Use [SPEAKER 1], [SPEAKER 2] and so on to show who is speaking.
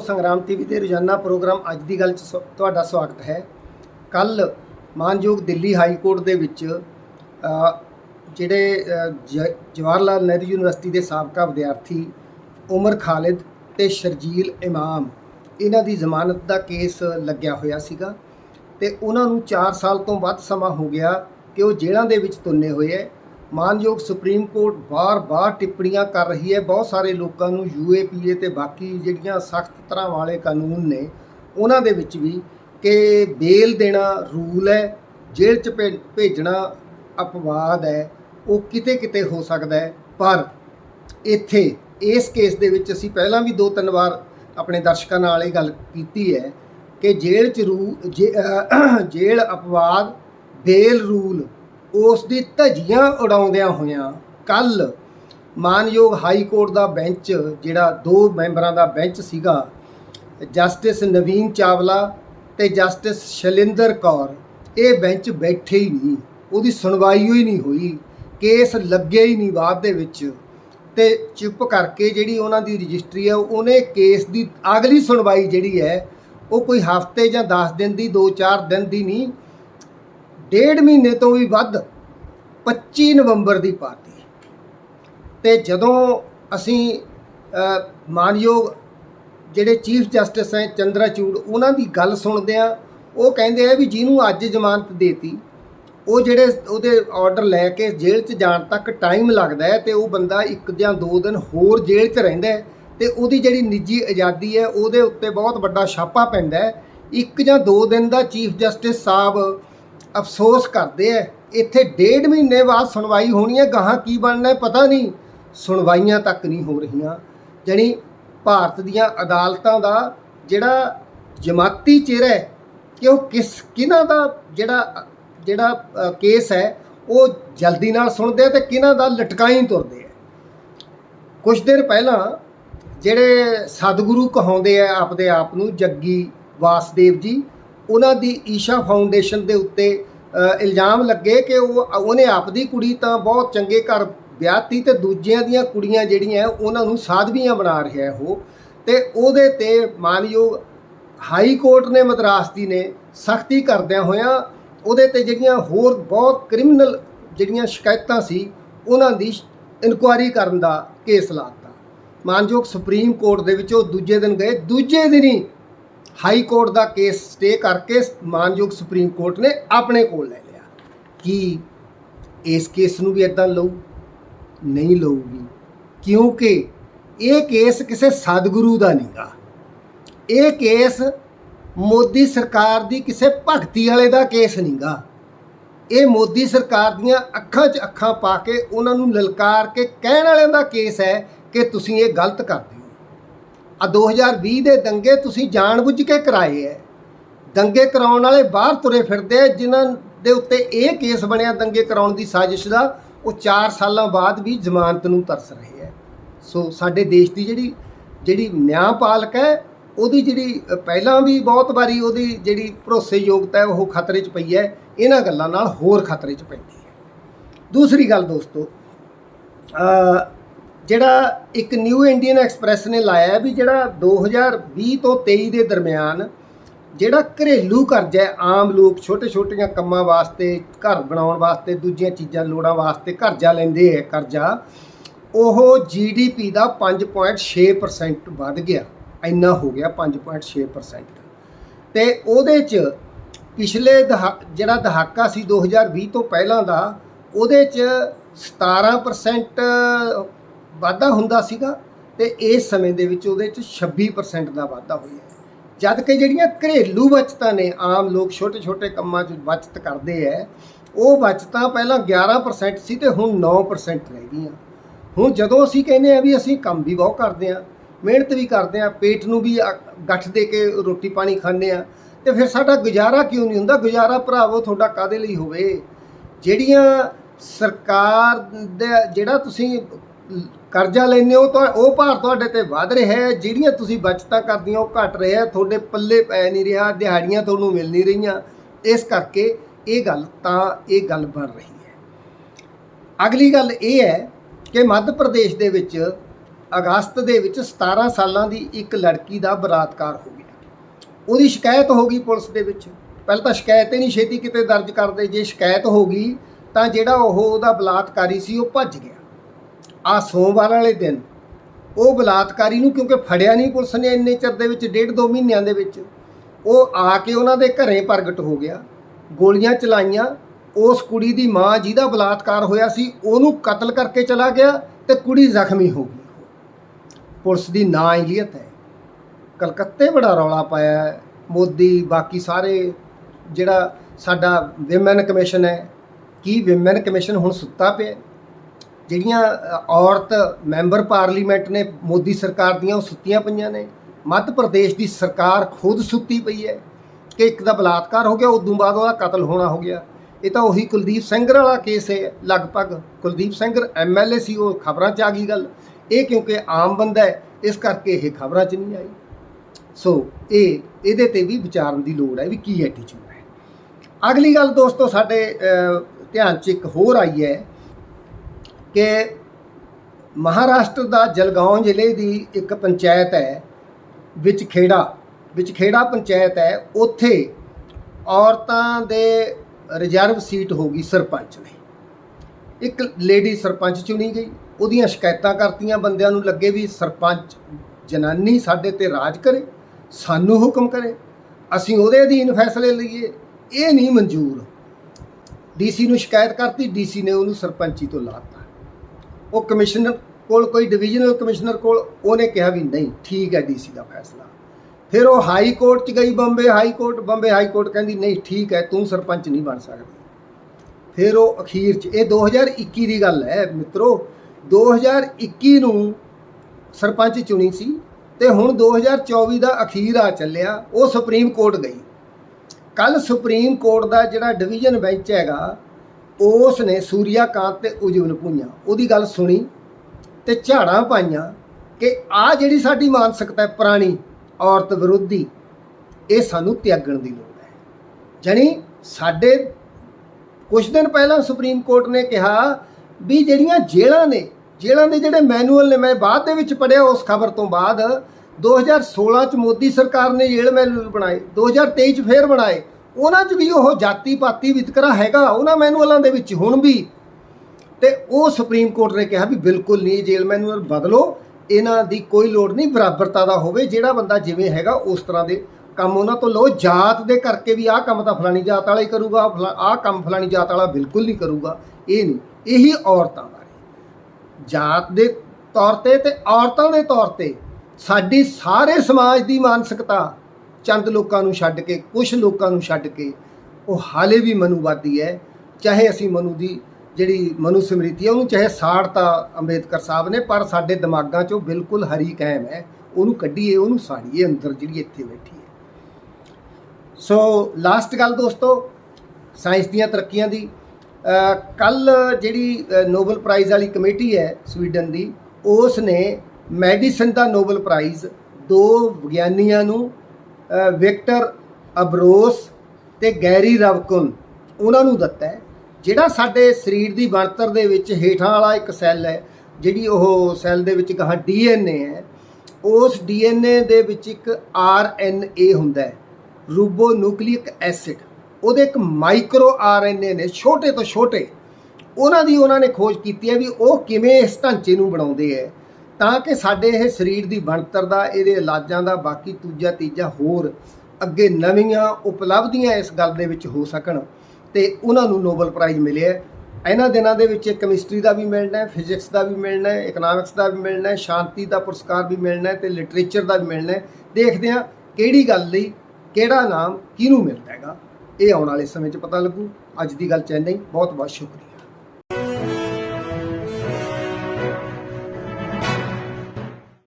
[SPEAKER 1] ਸੰਗਰਾਮ ਟੀਵੀ 'ਤੇ ਰੋਜ਼ਾਨਾ ਪ੍ਰੋਗਰਾਮ ਅੱਜ ਦੀ ਗੱਲ 'ਚ ਸ- ਤੁਹਾਡਾ ਸਵਾਗਤ ਹੈ। ਕੱਲ ਮਾਨਯੋਗ ਦਿੱਲੀ ਹਾਈ ਕੋਰਟ ਦੇ ਵਿੱਚ ਜਿਹੜੇ ਜ- ਜਵਾਹਰ ਲਾਲ ਨਹਿਰੂ ਯੂਨੀਵਰਸਿਟੀ ਦੇ ਸਾਬਕਾ ਵਿਦਿਆਰਥੀ ਉਮਰ ਖਾਲਿਦ ਤੇ ਸ਼ਰਜੀਲ ਇਮਾਮ, ਇਹਨਾਂ ਦੀ ਜ਼ਮਾਨਤ ਦਾ ਕੇਸ ਲੱਗਿਆ ਹੋਇਆ ਸੀਗਾ ਤੇ ਉਹਨਾਂ ਨੂੰ 4 ਸਾਲ ਤੋਂ ਵੱਧ ਸਮਾਂ ਹੋ ਗਿਆ ਕਿ ਉਹ ਜੇਲ੍ਹਾਂ ਦੇ ਵਿੱਚ ਤੁੰਨੇ ਹੋਏ ਹੈ। ਮਾਨਯੋਗ ਸੁਪਰੀਮ ਕੋਰਟ ਬਾਰ-ਬਾਰ ਟਿੱਪਣੀਆਂ ਕਰ ਰਹੀ ਹੈ। ਬਹੁਤ ਸਾਰੇ ਲੋਕਾਂ ਨੂੰ ਯੂਏਪੀਏ ਤੇ ਬਾਕੀ ਜਿਹੜੀਆਂ ਸਖਤ ਤਰ੍ਹਾਂ ਵਾਲੇ ਕਾਨੂੰਨ ਨੇ, ਉਹਨਾਂ ਦੇ ਵਿੱਚ ਵੀ ਕਿ ਬੇਲ ਦੇਣਾ ਰੂਲ ਹੈ, ਜੇਲ੍ਹ 'ਚ ਭੇ- ਭੇਜਣਾ ਅਪਵਾਦ ਹੈ, ਉਹ ਕਿਤੇ ਕਿਤੇ ਹੋ ਸਕਦਾ ਹੈ। ਪਰ ਇੱਥੇ ਇਸ ਕੇਸ ਦੇ ਵਿੱਚ ਅਸੀਂ ਪਹਿਲਾਂ ਵੀ ਦੋ ਤਿੰਨ ਵਾਰ ਆਪਣੇ ਦਰਸ਼ਕਾਂ ਨਾਲ ਇਹ ਗੱਲ ਕੀਤੀ ਹੈ ਕਿ ਜੇਲ੍ਹ 'ਚ ਰੂ ਜੇ- ਜੇਲ੍ਹ ਅਪਵਾਦ, ਬੇਲ ਰੂਲ ਉਸ ਦੀ ਧਜੀਆਂ ਉਡਾਉਂਦਿਆਂ ਹੋਇਆਂ ਕੱਲ ਮਾਨਯੋਗ ਹਾਈ ਕੋਰਟ ਦਾ ਬੈਂਚ, ਜਿਹੜਾ ਦੋ ਮੈਂਬਰਾਂ ਦਾ ਬੈਂਚ ਸੀਗਾ, ਜਸਟਿਸ ਨਵੀਨ ਚਾਵਲਾ ਤੇ ਜਸਟਿਸ ਸ਼ੈਲਿੰਦਰ ਕੌਰ, ਇਹ ਬੈਂਚ ਬੈਠੇ ਹੀ ਨਹੀਂ, ਉਹਦੀ ਸੁਣਵਾਈ ਹੋਈ ਨਹੀਂ ਹੋਈ, ਕੇਸ ਲੱਗੇ ਹੀ ਨਹੀਂ ਬਾਅਦ ਦੇ ਵਿੱਚ ਤੇ ਚੁੱਪ ਕਰਕੇ ਜਿਹੜੀ ਉਹਨਾਂ ਦੀ ਰਜਿਸਟਰੀ ਹੈ ਉਹਨੇ ਕੇਸ ਦੀ ਅਗਲੀ ਸੁਣਵਾਈ ਜਿਹੜੀ ਹੈ, ਉਹ ਕੋਈ ਹਫ਼ਤੇ ਜਾਂ 10 ਦਿਨ ਦੀ 2-4 ਦਿਨ ਦੀ ਨਹੀਂ ਡੇਢ ਮਹੀਨੇ ਤੋਂ ਵੀ ਵੱਧ 25 ਨਵੰਬਰ ਦੀ ਪਾਤੀ ਤੇ ਜਦੋਂ ਅਸੀਂ ਮਾਨਯੋਗ ਜਿਹੜੇ ਚੀਫ ਜਸਟਿਸ ਹੈ ਚੰਦਰਾਚੂੜ, ਉਹਨਾਂ ਦੀ ਗੱਲ ਸੁਣਦੇ ਆ ਉਹ ਕਹਿੰਦੇ ਆ ਵੀ ਜਿਹਨੂੰ ਅੱਜ ਜ਼ਮਾਨਤ ਦੇਤੀ, ਉਹ ਜਿਹੜੇ ਉਹਦੇ ਆਰਡਰ ਲੈ ਕੇ ਜੇਲ੍ਹ 'ਚ ਜਾਣ ਤੱਕ ਟਾਈਮ ਲੱਗਦਾ ਹੈ ਤੇ ਉਹ ਬੰਦਾ ਇੱਕ ਜਾਂ ਦੋ ਦਿਨ ਹੋਰ ਜੇਲ੍ਹ 'ਚ ਰਹਿੰਦਾ ਹੈ ਤੇ ਉਹਦੀ ਜਿਹੜੀ ਨਿੱਜੀ ਆਜ਼ਾਦੀ ਹੈ, ਉਹਦੇ ਉੱਤੇ ਬਹੁਤ ਵੱਡਾ ਛਾਪਾ ਪੈਂਦਾ ਹੈ। ਇੱਕ ਜਾਂ ਦੋ ਦਿਨ ਦਾ ਚੀਫ ਜਸਟਿਸ ਸਾਹਿਬ ਅਫਸੋਸ ਕਰਦੇ ਐ। ਇੱਥੇ ਡੇਢ ਮਹੀਨੇ ਬਾਅਦ ਸੁਣਵਾਈ ਹੋਣੀ ਹੈ ਗਾਹਾਂ ਕੀ ਬਣਨਾ ਪਤਾ ਨਹੀਂ। ਸੁਣਵਾਈਆਂ ਤੱਕ ਨਹੀਂ ਹੋ ਰਹੀਆਂ। ਜਾਣੀ ਭਾਰਤ ਦੀਆਂ ਅਦਾਲਤਾਂ ਦਾ ਜਿਹੜਾ ਜਮਾਤੀ ਚਿਹਰਾ ਹੈ ਕਿ ਉਹ ਕਿਸ ਕਿਹਨਾਂ ਦਾ ਜਿਹੜਾ ਜਿਹੜਾ ਕੇਸ ਹੈ ਉਹ ਜਲਦੀ ਨਾਲ ਸੁਣਦੇ ਆ ਤੇ ਕਿਹਨਾਂ ਦਾ ਲਟਕਾਈ ਤੁਰਦੇ ਆ ਕੁਝ ਦਿਨ ਪਹਿਲਾਂ ਜਿਹੜੇ ਸਤਿਗੁਰੂ ਕਹਾਉਂਦੇ ਆ ਆਪਦੇ ਆਪ ਨੂੰ, ਜੱਗੀ ਵਾਸਦੇਵ ਜੀ ਉਹਨਾਂ ਦੀ ਈਸ਼ਾ ਫਾਊਂਡੇਸ਼ਨ ਦੇ ਉੱਤੇ ਇਲਜ਼ਾਮ ਲੱਗੇ ਕਿ ਉਹ, ਉਹਨੇ ਆਪਦੀ ਕੁੜੀ ਤਾਂ ਬਹੁਤ ਚੰਗੇ ਘਰ ਵਿਆਹਤੀ ਤੇ ਦੂਜਿਆਂ ਦੀਆਂ ਕੁੜੀਆਂ ਜਿਹੜੀਆਂ ਉਹਨਾਂ ਨੂੰ ਸਾਧਵੀਆਂ ਬਣਾ ਰਿਹਾ ਹੈ ਉਹ। ਤੇ ਉਹਦੇ ਤੇ ਮਾਨਯੋਗ ਹਾਈ ਕੋਰਟ ਨੇ ਮਦਰਾਸ ਦੀ ਨੇ ਸਖਤੀ ਕਰਦਿਆਂ ਹੋਇਆਂ ਉਹਦੇ ਤੇ ਜਿਹੜੀਆਂ ਹੋਰ ਬਹੁਤ ਕ੍ਰਿਮੀਨਲ ਜਿਹੜੀਆਂ ਸ਼ਿਕਾਇਤਾਂ ਸੀ, ਉਹਨਾਂ ਦੀ ਇਨਕੁਆਇਰੀ ਕਰਨ ਦਾ ਕੇਸ ਲਾਤਾ। ਮਾਨਯੋਗ ਸੁਪਰੀਮ ਕੋਰਟ ਦੇ ਵਿੱਚ ਉਹ ਦੂਜੇ ਦਿਨ ਗਏ। ਦੂਜੇ ਦਿਨ ਹੀ ਹਾਈ ਕੋਰਟ ਦਾ ਕੇਸ ਸਟੇ ਕਰਕੇ ਮਾਨਯੋਗ ਸੁਪਰੀਮ ਕੋਰਟ ਨੇ ਆਪਣੇ ਕੋਲ ਲੈ ਲਿਆ। ਕਿ ਇਸ ਕੇਸ ਨੂੰ ਵੀ ਇਦਾਂ ਲਊ? ਨਹੀਂ ਲਊਗੀ। ਕਿਉਂਕਿ ਇਹ ਕੇਸ ਕਿਸੇ ਸਤਿਗੁਰੂ ਦਾ ਨਹੀਂਗਾ ਇਹ ਕੇਸ ਮੋਦੀ ਸਰਕਾਰ ਦੀ ਕਿਸੇ ਭਗਤੀ ਵਾਲੇ ਦਾ ਕੇਸ ਨਹੀਂਗਾ ਇਹ ਮੋਦੀ ਸਰਕਾਰ ਦੀਆਂ ਅੱਖਾਂ 'ਚ ਅੱਖਾਂ ਪਾ ਕੇ ਉਹਨਾਂ ਨੂੰ ਲਲਕਾਰ ਕੇ ਕਹਿਣ ਵਾਲਿਆਂ ਦਾ ਕੇਸ ਹੈ ਕਿ ਤੁਸੀਂ ਇਹ ਗਲਤ ਕਰਦੇ ਹੋ। ਆ 2020 ਦੇ ਦੰਗੇ ਤੁਸੀਂ ਜਾਣਬੁੱਝ ਕੇ ਕਰਾਏ ਐ। ਦੰਗੇ ਕਰਾਉਣ ਵਾਲੇ ਬਾਹਰ ਤੁਰੇ ਫਿਰਦੇ ਆ ਜਿਨ੍ਹਾਂ ਦੇ ਉੱਤੇ ਇਹ ਕੇਸ ਬਣਿਆ ਦੰਗੇ ਕਰਾਉਣ ਦੀ ਸਾਜ਼ਿਸ਼ ਦਾ, ਉਹ 4 ਸਾਲਾਂ ਬਾਅਦ ਵੀ ਜ਼ਮਾਨਤ ਨੂੰ ਤਰਸ ਰਹੇ ਐ। ਸੋ ਸਾਡੇ ਦੇਸ਼ ਦੀ ਜਿਹੜੀ ਜਿਹੜੀ ਨਿਆਂਪਾਲਕ ਹੈ ਉਹਦੀ ਜਿਹੜੀ ਪਹਿਲਾਂ ਵੀ ਬਹੁਤ ਵਾਰੀ ਉਹਦੀ ਜਿਹੜੀ ਭਰੋਸੇਯੋਗਤਾ ਹੈ ਉਹ ਖਤਰੇ 'ਚ ਪਈ ਹੈ ਇਹਨਾਂ ਗੱਲਾਂ ਨਾਲ ਹੋਰ ਖਤਰੇ 'ਚ ਪੈਂਦੀ ਹੈ ਦੂਸਰੀ ਗੱਲ ਦੋਸਤੋ ਜਿਹੜਾ ਇੱਕ ਨਿਊ ਇੰਡੀਅਨ ਐਕਸਪ੍ਰੈਸ ਨੇ ਲਾਇਆ ਵੀ ਜਿਹੜਾ 2020 ਤੋਂ 23 ਦੇ ਦਰਮਿਆਨ ਜਿਹੜਾ ਘਰੇਲੂ ਕਰਜ਼ਾ ਹੈ, ਆਮ ਲੋਕ ਛੋਟੇ ਛੋਟੀਆਂ ਕੰਮਾਂ ਵਾਸਤੇ, ਘਰ ਬਣਾਉਣ ਵਾਸਤੇ, ਦੂਜੀਆਂ ਚੀਜ਼ਾਂ ਲੋੜਾਂ ਵਾਸਤੇ ਕਰਜ਼ਾ ਲੈਂਦੇ ਹੈ, ਕਰਜ਼ਾ, ਉਹ ਜੀਡੀਪੀ ਦਾ 5.6% ਵੱਧ ਗਿਆ। ਇੰਨਾ ਹੋ ਗਿਆ 5.6% ਤੇ ਉਹਦੇ ਚ ਪਿਛਲੇ ਦਹਾ- ਜਿਹੜਾ ਦਹਾਕਾ ਸੀ 2020 ਤੋਂ ਪਹਿਲਾਂ ਦਾ, ਉਹਦੇ ਚ 17% ਵਾਧਾ ਹੁੰਦਾ ਸੀਗਾ ਤੇ ਇਸ ਸਮੇਂ ਦੇ ਵਿੱਚ ਉਹਦੇ ਚ 26% ਦਾ ਵਾਧਾ ਹੋਇਆ ਜਦ ਕਿ ਜਿਹੜੀਆਂ ਘਰੇਲੂ ਬਚਤਾਂ ਨੇ, ਆਮ ਲੋਕ ਛੋਟੇ-ਛੋਟੇ ਕੰਮਾਂ 'ਚ ਬਚਤ ਕਰਦੇ ਐ, ਉਹ ਬਚਤਾਂ ਪਹਿਲਾਂ 11% ਸੀ ਤੇ ਹੁਣ 9% ਰਹਿ ਗਈਆਂ। ਹੁਣ ਜਦੋਂ ਅਸੀਂ ਕਹਿੰਦੇ ਆ ਵੀ ਅਸੀਂ ਕੰਮ ਵੀ ਬਹੁਤ ਕਰਦੇ ਆ ਮਿਹਨਤ ਵੀ ਕਰਦੇ ਆ ਪੇਟ ਨੂੰ ਵੀ ਅ- ਗੱਠ ਦੇ ਕੇ ਰੋਟੀ ਪਾਣੀ ਖਾਂਦੇ ਆ ਤੇ ਫਿਰ ਸਾਡਾ ਗੁਜ਼ਾਰਾ ਕਿਉਂ ਨਹੀਂ ਹੁੰਦਾ? ਗੁਜ਼ਾਰਾ ਭਰਾਵੋ, ਤੁਹਾਡਾ ਕਾਦੇ ਲਈ ਹੋਵੇ? ਜਿਹੜੀਆਂ ਸਰਕਾਰ ਦਾ, ਜਿਹੜਾ ਤੁਸੀਂ ਕਰਜ਼ਾ ਲੈਂਦੇ ਹੋ ਤਾਂ ਉਹ ਭਾਰ ਤੁਹਾਡੇ ਤੇ ਵੱਧ ਰਿਹਾ ਹੈ, ਜਿਹੜੀਆਂ ਤੁਸੀਂ ਬਚਤਾਂ ਕਰਦੀਆਂ ਉਹ ਘਟ ਰਿਹਾ ਤੁਹਾਡੇ ਪੱਲੇ ਪੈ ਨਹੀਂ ਰਿਹਾ, ਦਿਹਾੜੀਆਂ ਤੁਹਾਨੂੰ ਮਿਲ ਨਹੀਂ ਰਹੀਆਂ। ਇਸ ਕਰਕੇ ਇਹ ਗੱਲ ਤਾਂ ਇਹ ਗੱਲ ਬਣ ਰਹੀ ਹੈ। ਅਗਲੀ ਗੱਲ ਇਹ ਹੈ ਕਿ ਮੱਧ ਪ੍ਰਦੇਸ਼ ਦੇ ਵਿੱਚ ਅਗਸਤ ਦੇ ਵਿੱਚ 17 ਸਾਲਾਂ ਦੀ ਇੱਕ ਲੜਕੀ ਦਾ ਬਲਾਤਕਾਰ ਹੋ ਗਿਆ। ਉਹਦੀ ਸ਼ਿਕਾਇਤ ਹੋ ਗਈ ਪੁਲਿਸ ਦੇ ਵਿੱਚ। ਪਹਿਲਾਂ ਤਾਂ ਸ਼ਿਕਾਇਤ ਹੀ ਨਹੀਂ ਛੇਤੀ ਕਿਤੇ ਦਰਜ ਕਰਦੇ। ਜੇ ਸ਼ਿਕਾਇਤ ਹੋ ਗਈ ਤਾਂ ਜਿਹੜਾ ਉਹ ਉਹਦਾ ਬਲਾਤਕਾਰੀ ਸੀ ਉਹ ਭੱਜ ਗਿਆ। ਆ ਸੋਮਵਾਰ ਵਾਲੇ ਦਿਨ ਉਹ ਬਲਾਤਕਾਰੀ ਨੂੰ ਕਿਉਂਕਿ ਫੜਿਆ ਨਹੀਂ ਪੁਲਿਸ ਨੇ ਇੰਨੇ ਚਿਰ ਦੇ ਵਿੱਚ, ਡੇਢ ਦੋ ਮਹੀਨਿਆਂ ਦੇ ਵਿੱਚ, ਉਹ ਆ ਕੇ ਉਹਨਾਂ ਦੇ ਘਰੇ ਪ੍ਰਗਟ ਹੋ ਗਿਆ, ਗੋਲੀਆਂ ਚਲਾਈਆਂ, ਉਸ ਕੁੜੀ ਦੀ ਮਾਂ ਜਿਹਦਾ ਬਲਾਤਕਾਰ ਹੋਇਆ ਸੀ, ਉਹਨੂੰ ਕਤਲ ਕਰਕੇ ਚਲਾ ਗਿਆ ਤੇ ਕੁੜੀ ਜ਼ਖਮੀ ਹੋ ਗਈ। ਪੁਲਿਸ ਦੀ ਨਾ ਇਲੀਅਤ ਹੈ। ਕਲਕੱਤੇ ਬੜਾ ਰੌਲਾ ਪਾਇਆ ਮੋਦੀ, ਬਾਕੀ ਸਾਰੇ ਜਿਹੜਾ ਸਾਡਾ ਵਿਮਨ ਕਮਿਸ਼ਨ ਹੈ, ਕੀ ਵਿਮਨ ਕਮਿਸ਼ਨ ਹੁਣ ਸੁੱਤਾ ਪਿਆ ਜਿਹੜੀਆਂ ਔਰਤ ਮੈਂਬਰ ਪਾਰਲੀਮੈਂਟ ਨੇ ਮੋਦੀ ਸਰਕਾਰ ਦੀਆਂ ਉਹ ਸੁੱਤੀਆਂ ਪਈਆਂ ਨੇ। ਮੱਧ ਪ੍ਰਦੇਸ਼ ਦੀ ਸਰਕਾਰ ਖੁਦ ਸੁੱਤੀ ਪਈ ਹੈ ਕਿ ਇੱਕ ਦਾ ਬਲਾਤਕਾਰ ਹੋ ਗਿਆ, ਉਦੋਂ ਬਾਅਦ ਉਹਦਾ ਕਤਲ ਹੋਣਾ ਹੋ ਗਿਆ। ਇਹ ਤਾਂ ਉਹੀ ਕੁਲਦੀਪ ਸਿੰਘਰ ਵਾਲਾ ਕੇਸ ਹੈ, ਲਗਭਗ। ਕੁਲਦੀਪ ਸਿੰਘਰ ਐਮਐਲਏ ਸੀ, ਉਹ ਖਬਰਾਂ 'ਚ ਆ ਗਈ ਗੱਲ। ਇਹ ਕਿਉਂਕਿ ਆਮ ਬੰਦਾ ਹੈ, ਇਸ ਕਰਕੇ ਇਹ ਖਬਰਾਂ 'ਚ ਨਹੀਂ ਆਈ। ਸੋ, ਇਹ, ਇਹਦੇ ਤੇ ਵੀ ਵਿਚਾਰਨ ਦੀ ਲੋੜ ਹੈ ਵੀ ਕੀ ਐਟੀਟਿਊਡ ਹੈ। ਅਗਲੀ ਗੱਲ ਦੋਸਤੋ, ਸਾਡੇ ਧਿਆਨ 'ਚ ਇੱਕ ਹੋਰ ਆਈ ਹੈ। ਕਿ ਮਹਾਰਾਸ਼ਟਰ ਦਾ ਜਲਗਾਉਂ ਜ਼ਿਲ੍ਹੇ ਦੀ ਇੱਕ ਪੰਚਾਇਤ ਹੈ, ਵਿੱਚ ਖੇੜਾ ਵਿੱਚ ਖੇੜਾ ਪੰਚਾਇਤ ਹੈ, ਉੱਥੇ ਔਰਤਾਂ ਦੇ ਰਿਜ਼ਰਵ ਸੀਟ ਹੋ ਗਈ ਸਰਪੰਚ ਨੇ। ਇੱਕ ਲੇਡੀ ਸਰਪੰਚ ਚੁਣੀ ਗਈ, ਉਹਦੀਆਂ ਸ਼ਿਕਾਇਤਾਂ ਕਰਤੀਆਂ, ਬੰਦਿਆਂ ਨੂੰ ਲੱਗੇ ਵੀ ਸਰਪੰਚ ਜਨਾਨੀ ਸਾਡੇ ਤੇ ਰਾਜ ਕਰੇ, ਸਾਨੂੰ ਹੁਕਮ ਕਰੇ, ਅਸੀਂ ਉਹਦੇ ਅਧੀਨ ਫੈਸਲੇ ਲਈਏ, ਇਹ ਨਹੀਂ ਮਨਜ਼ੂਰ। ਡੀਸੀ ਨੂੰ ਸ਼ਿਕਾਇਤ ਕਰਤੀ, ਡੀਸੀ ਨੇ ਉਹਨੂੰ ਸਰਪੰਚੀ ਤੋਂ ਲਾਤਾ। ਉਹ ਕਮਿਸ਼ਨਰ ਕੋਲ, ਕੋਈ ਡਿਵੀਜ਼ਨਲ ਕਮਿਸ਼ਨਰ ਕੋਲ, ਉਹਨੇ ਕਿਹਾ ਵੀ ਨਹੀਂ, ਠੀਕ ਹੈ ਡੀਸੀ ਦਾ ਫੈਸਲਾ। ਫਿਰ ਉਹ ਹਾਈ ਕੋਰਟ ਚ ਗਈ Bombay, high court, Bombay high court ਕਹਿੰਦੀ, ਨਹੀਂ, ਠੀਕ ਹੈ, ਤੂੰ ਸਰਪੰਚ ਨਹੀਂ ਬਣ ਸਕਦੀ। ਫਿਰ ਉਹ ਅਖੀਰ ਚ, ਇਹ 2021 ਦੀ ਗੱਲ ਹੈ ਮਿੱਤਰੋ 2021 ਨੂੰ ਸਰਪੰਚ ਚੁਣੀ ਸੀ ਤੇ ਹੁਣ 2024 ਦਾ ਅਖੀਰ ਆ ਚੱਲਿਆ, ਉਹ ਸੁਪਰੀਮ ਕੋਰਟ ਗਈ। ਕੱਲ ਸੁਪਰੀਮ ਕੋਰਟ ਦਾ ਜਿਹੜਾ ਡਿਵੀਜ਼ਨ ਬੈਂਚ ਹੈਗਾ ਉਸ ਨੇ ਸੂਰਿਆਕਾਂਤ ਤੇ ਉਜਵਲ ਭੁਈਆਂ ਉਹਦੀ ਗੱਲ ਸੁਣੀ ਤੇ ਝਾੜਾਂ ਪਾਈਆਂ ਕਿ ਆ ਜਿਹੜੀ ਸਾਡੀ ਮਾਨਸਿਕਤਾ ਹੈ ਪੁਰਾਣੀ, ਔਰਤ ਵਿਰੋਧੀ, ਇਹ ਸਾਨੂੰ ਤਿਆਗਣ ਦੀ ਲੋੜ ਹੈ। ਜਾਣੀ ਸਾਡੇ ਕੁਝ ਦਿਨ ਪਹਿਲਾਂ ਸੁਪਰੀਮ ਕੋਰਟ ਨੇ ਕਿਹਾ ਵੀ ਜਿਹੜੀਆਂ ਜੇਲ੍ਹਾਂ ਨੇ, ਜੇਲ੍ਹਾਂ ਦੇ ਜਿਹੜੇ ਮੈਨੂਅਲ ਨੇ, ਮੈਂ ਬਾਅਦ ਦੇ ਵਿੱਚ ਪੜਿਆ ਉਸ ਖਬਰ ਤੋਂ ਬਾਅਦ 2016 ਚ ਮੋਦੀ ਸਰਕਾਰ ਨੇ ਜੇਲ੍ਹ ਮੈਨੂਅਲ ਬਣਾਏ 2023 ਚ ਫੇਰ ਬਣਾਏ। ਉਹਨਾਂ 'ਚ ਵੀ ਉਹ ਜਾਤੀ ਪਾਤੀ ਵਿਤਕਰਾ ਹੈਗਾ, ਉਹਨਾਂ ਮੈਨੂਅਲਾਂ ਦੇ ਵਿੱਚ ਹੁਣ ਵੀ। ਤੇ ਉਹ ਸੁਪਰੀਮ ਕੋਰਟ ਨੇ ਕਿਹਾ ਵੀ ਬਿਲਕੁਲ ਨਹੀਂ, ਜੇਲ੍ਹ ਮੈਨੂਅਲ ਬਦਲੋ, ਇਹਨਾਂ ਦੀ ਕੋਈ ਲੋੜ ਨਹੀਂ, ਬਰਾਬਰਤਾ ਦਾ ਹੋਵੇ, ਜਿਹੜਾ ਬੰਦਾ ਜਿਵੇਂ ਹੈਗਾ ਉਸ ਤਰ੍ਹਾਂ ਦੇ ਕੰਮ ਉਹਨਾਂ ਤੋਂ ਲਓ। ਜਾਤ ਦੇ ਕਰਕੇ ਵੀ ਆਹ ਕੰਮ ਤਾਂ ਫਲਾਣੀ ਜਾਤ ਵਾਲਾ ਹੀ ਕਰੂਗਾ, ਫਲਾ- ਆਹ ਕੰਮ ਫਲਾਣੀ ਜਾਤ ਵਾਲਾ ਬਿਲਕੁਲ ਨਹੀਂ ਕਰੂਗਾ, ਇਹ ਨਹੀਂ, ਇਹੀ ਔਰਤਾਂ ਬਾਰੇ। ਜਾਤ ਦੇ ਤੌਰ ਤੇ ਤੇ ਔਰਤਾਂ ਦੇ ਤੌਰ ਤੇ ਸਾਡੀ ਸਾਰੇ ਸਮਾਜ ਦੀ ਮਾਨਸਿਕਤਾ ਚੰਦ ਲੋਕਾਂ ਨੂੰ ਛੱਡ ਕੇ ਕੁਝ ਲੋਕਾਂ ਨੂੰ ਛੱਡ ਕੇ, ਉਹ ਹਾਲੇ ਵੀ ਮਨੂਵਾਦੀ ਹੈ। ਚਾਹੇ ਅਸੀਂ ਮਨੂ ਦੀ ਜਿਹੜੀ ਮਨੂ ਸਮ੍ਰਿਤੀ ਹੈ, ਉਹਨੂੰ ਚਾਹੇ ਸਾੜਤਾ ਅੰਬੇਦਕਰ ਸਾਹਿਬ ਨੇ, ਪਰ ਸਾਡੇ ਦਿਮਾਗਾਂ 'ਚੋਂ ਬਿਲਕੁਲ ਹਰੀ ਕਾਇਮ ਹੈ। ਉਹਨੂੰ ਕੱਢੀਏ, ਉਹਨੂੰ ਸਾੜੀਏ ਅੰਦਰ ਜਿਹੜੀ ਇੱਥੇ ਬੈਠੀ ਹੈ। ਸੋ ਲਾਸਟ ਗੱਲ ਦੋਸਤੋ ਸਾਇੰਸ ਦੀਆਂ ਤਰੱਕੀਆਂ ਦੀ। ਕੱਲ ਜਿਹੜੀ ਨੋਬਲ ਪ੍ਰਾਈਜ਼ ਵਾਲੀ ਕਮੇਟੀ ਹੈ ਸਵੀਡਨ ਦੀ, ਉਸ ਨੇ ਮੈਡੀਸਨ ਦਾ ਨੋਬਲ ਪ੍ਰਾਈਜ਼ ਦੋ ਵਿਗਿਆਨੀਆਂ ਨੂੰ ਵਿਕਟਰ ਅਬਰੋਸ ਤੇ ਗੈਰੀ ਰਵਕੁਨ ਉਹਨਾਂ ਨੂੰ ਦਿੱਤਾ ਹੈ, ਜਿਹੜਾ ਸਾਡੇ ਸਰੀਰ ਦੀ ਬਣਤਰ ਦੇ ਵਿੱਚ ਹੇਠਾਂ ਵਾਲਾ ਇੱਕ ਸੈੱਲ ਹੈ, ਜਿਹੜੀ ਉਹ ਸੈੱਲ ਦੇ ਵਿੱਚ ਕਹਾ ਡੀਐਨਏ ਹੈ, ਉਸ ਡੀਐਨਏ ਦੇ ਵਿੱਚ ਇੱਕ ਆਰਐਨਏ ਹੁੰਦਾ ਹੈ ਰੂਬੋ ਨਿਊਕਲੀਇਕ ਐਸਿਡ, ਉਹਦੇ ਇੱਕ ਮਾਈਕਰੋ ਆਰਐਨਏ ਨੇ, ਛੋਟੇ ਤੋਂ ਛੋਟੇ, ਉਹਨਾਂ ਦੀ ਉਹਨਾਂ ਨੇ ਖੋਜ ਕੀਤੀ ਹੈ ਵੀ ਉਹ ਕਿਵੇਂ ਇਸ ਢਾਂਚੇ ਨੂੰ ਬਣਾਉਂਦੇ ਹੈ ਤਾਂ ਕਿ ਸਾਡੇ ਇਹ ਸਰੀਰ ਦੀ ਬਣਤਰ ਦਾ, ਇਹਦੇ ਇਲਾਜਾਂ ਦਾ, ਬਾਕੀ ਦੂਜਾ ਤੀਜਾ ਹੋਰ ਅੱਗੇ ਨਵੀਆਂ ਉਪਲਬਧੀਆਂ ਇਸ ਗੱਲ ਦੇ ਵਿੱਚ ਹੋ ਸਕਣ ਤੇ ਉਹਨਾਂ ਨੂੰ ਨੋਬਲ ਪ੍ਰਾਈਜ਼ ਮਿਲਿਆ ਇਹਨਾਂ ਦਿਨਾਂ ਦੇ ਵਿੱਚ ਕੈਮਿਸਟਰੀ ਦਾ ਵੀ ਮਿਲਣਾ ਹੈ ਫਿਜ਼ਿਕਸ ਦਾ ਵੀ ਮਿਲਣਾ ਹੈ ਇਕਨੋਮਿਕਸ ਦਾ ਵੀ ਮਿਲਣਾ ਹੈ, ਸ਼ਾਂਤੀ ਦਾ ਪੁਰਸਕਾਰ ਵੀ ਮਿਲਣਾ ਹੈ ਤੇ ਲਿਟਰੇਚਰ ਦਾ ਵੀ ਮਿਲਣਾ ਹੈ। ਦੇਖਦੇ ਹਾਂ ਕਿਹੜੀ ਗੱਲ ਲਈ ਕਿਹੜਾ ਨਾਮ ਕਿਹਨੂੰ ਮਿਲਦਾ ਹੈਗਾ। ਇਹ ਆਉਣ ਵਾਲੇ ਸਮੇਂ 'ਚ ਪਤਾ ਲੱਗੂ। ਅੱਜ ਦੀ ਗੱਲ ਚੈਨਈ ਬਹੁਤ ਬਹੁਤ ਸ਼ੁਕਰੀਆ।